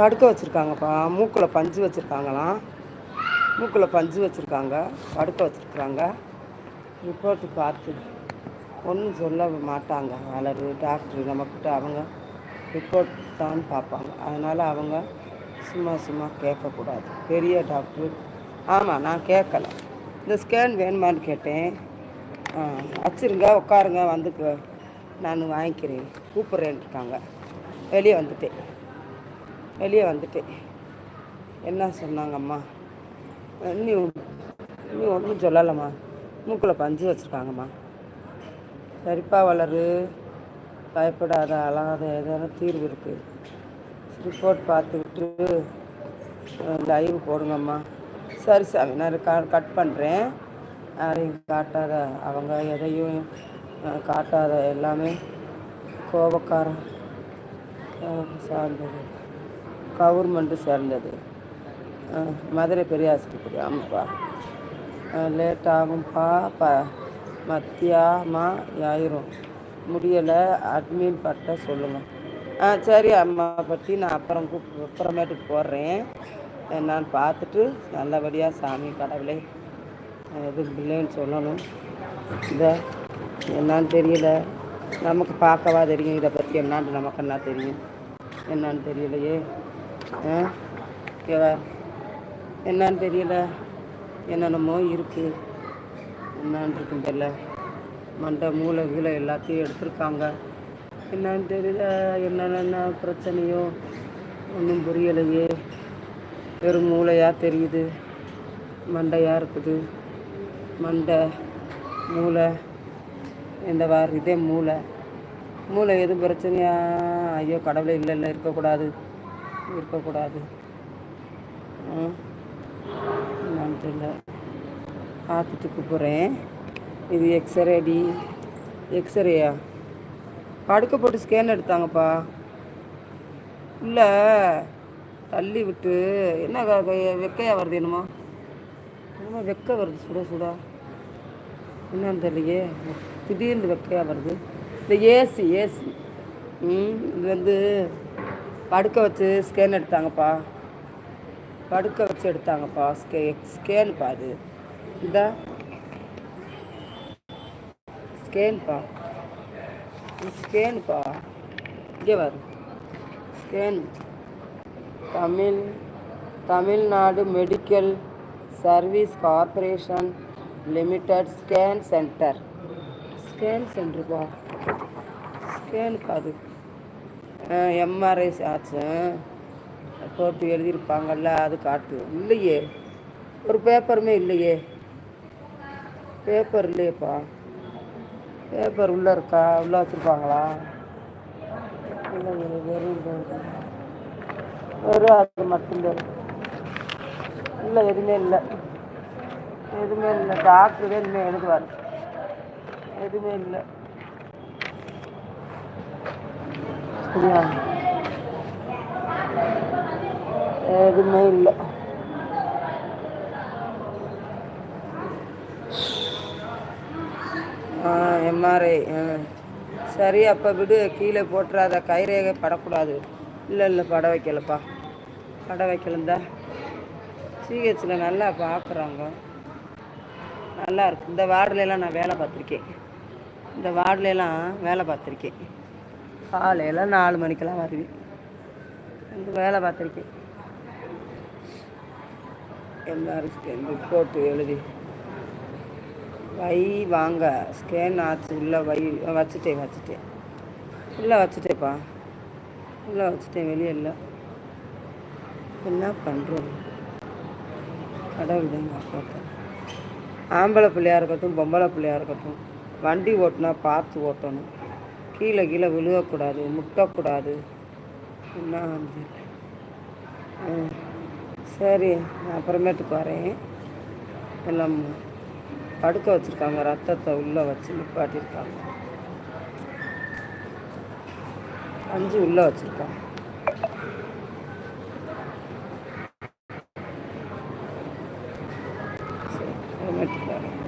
படுக்க வச்சுருக்காங்கப்பா. மூக்கில் பஞ்சு வச்சுருக்காங்களாம். மூக்கில் பஞ்சு வச்சுருக்காங்க. படுக்க வச்சுருக்குறாங்க. ரிப்போர்ட்டு பார்த்து ஒன்றும் சொல்ல மாட்டாங்க. வளரு டாக்டர் நம்மக்கிட்ட அவங்க ரிப்போர்ட் தான் பார்ப்பாங்க. அதனால் அவங்க சும்மா சும்மா கேட்கக்கூடாது. பெரிய டாக்டர். ஆமாம் நான் கேட்கல. இந்த ஸ்கேன் வேணுமான்னு கேட்டேன். ஆ வச்சுருங்க உட்காருங்க வந்து நான் வாங்கிக்கிறேன். கூப்பிட்றேன்ருக்காங்க. வெளியே வந்துட்டேன். வெளியே வந்துட்டேன். என்ன சொன்னாங்கம்மா? நீ நீ ஒன்றும் சொல்லலைம்மா. மூக்கில் பஞ்சு வச்சுருக்காங்கம்மா. சரிப்பா வளரு. பயப்படாத அழகாத ஏதாவது தீர்வு இருக்குது ரிப்போர்ட் பார்த்துக்கிட்டு லைவ் போடுங்கம்மா. சரி சாமி நான் கட் பண்ணுறேன் யாரையும் காட்டாத அவங்க எதையும் காட்டாத எல்லாமே கோபக்காரம் சார்ந்தது. கவர்மெண்ட்டு சேர்ந்தது. மதுரை பெரிய ஆஸ்பத்திரி. ஆமாப்பா. லேட் ஆகும்ப்பா ப மத்தியாமா ஆயிரும் முடியலை. அட்மின் பட்ட சொல்லுங்கள் ஆ சரி அம்மா பற்றி நான் அப்புறம் கூப் அப்புறமேட்டுக்கு போடுறேன். என்னன்னு பார்த்துட்டு நல்லபடியாக சாமி கடவுளே எதுவும் இல்லைன்னு சொல்லணும். இந்த என்னான்னு தெரியல. நமக்கு பார்க்கவா தெரியும்? இதை பற்றி என்னான்னு நமக்கு என்ன தெரியும்? என்னான்னு தெரியலையே. ஓகேவா என்னன்னு தெரியல. என்னென்னமோ இருக்குது என்னான்னு இருக்குன்னு தெரியல. மண்டை மூளை கீழே எல்லாத்தையும் எடுத்திருக்காங்க. என்னன்னு தெரியல. என்னென்ன பிரச்சனையோ ஒன்றும் புரியலையே. வெறும் மூளையாக தெரியுது. மண்டையாக இருக்குது. மண்டை மூளை. இந்த வார இதே மூளை. மூளை எதுவும் பிரச்சனையா? ஐயோ கடவுளே இல்லை இல்லை இருக்கக்கூடாது. இருக்கக்கூடாது. ஆ தெரியல. பார்த்துட்டு கூப்பிட்றேன். இது எக்ஸ்ரே அடி எக்ஸ்ரேயா படுக்க போட்டு ஸ்கேன் எடுத்தாங்கப்பா. இல்லை தள்ளி விட்டு என்ன வெக்கையாக வருது என்னமோ? என்னமோ வெக்க வருது சுட சுடா. என்னன்னு தெரியலையே. திடீர்னு வெக்கையாக வருது. இந்த ஏசி ஏசி ம் இது வந்து படுக்க வச்சு ஸ்கேன் எடுத்தாங்கப்பா. படுக்க வச்சு எடுத்தாங்கப்பா. ஸ்கே ஸ்கேன் அது. இதா ஸ்கேன்ப்பா ஸ்கேன்ப்பா இங்கே வரு scan Tamil Tamil Nadu medical service corporation limited scan centre scan சென்டருப்பா scan அது. எம்ஆர்ஐ சாட்சும் போட்டு எழுதியிருப்பாங்கல்ல அது காட்டு. இல்லையே. ஒரு பேப்பருமே இல்லையே. பேப்பர் இல்லையேப்பா. பேப்பர் உள்ளே இருக்கா? உள்ளே வச்சுருப்பாங்களா? இல்லை வெறும் வெறும் அது மட்டும்தான் இல்லை எதுவுமே இல்லை. எதுவுமே இல்லை. டாக்டர் எதுவுமே எழுதுவார். எதுவுமே இல்லை. சரியா எதுவுமே இல்லை. எம்ஆர்ஐ சரி அப்போ விடு. கீழே போட்டுறாத. கைரேகை படக்கூடாது. இல்லை இல்லை பட வைக்கலப்பா. பட வைக்கலந்தா. சிஹெச்சில் நல்லா பார்க்குறாங்க நல்லா இருக்கு. இந்த வார்டுலலாம் நான் வேலை பார்த்துருக்கேன். இந்த வார்டுலலாம் வேலை பார்த்துருக்கேன். காலையில் நாலு மணிக்கெல்லாம் வருவேன். வந்து வேலை பார்த்துருக்கேன். எல்லாரும் ரிப்போர்ட்டு எழுதி. வை வாங்க. ஸ்கேன் ஆச்சு. உள்ளே வை வச்சுட்டேன் வச்சுட்டேன். உள்ளே வச்சுட்டேப்பா உள்ளே வச்சுட்டேன் வெளியே இல்லை. என்ன பண்ணுறோம் கடவுள் தான் காப்பாற்ற ஆம்பளை பிள்ளையா இருக்கட்டும் பொம்பளை பிள்ளையாக இருக்கட்டும் வண்டி ஓட்டினா பார்த்து ஓட்டணும். கீழே கீழே விழுகக்கூடாது முட்டக்கூடாது. என்ன சரி அப்புறமேட்டுக்கு வரேன். எல்லாம் படுக்க வச்சுருக்காங்க ரத்தத்தை உள்ளே வச்சு நிப்பாட்டியிருக்காங்க. அஞ்சு உள்ளே வச்சுருக்காங்க. சரி அப்புறமேட்டுக்கு வரேன்.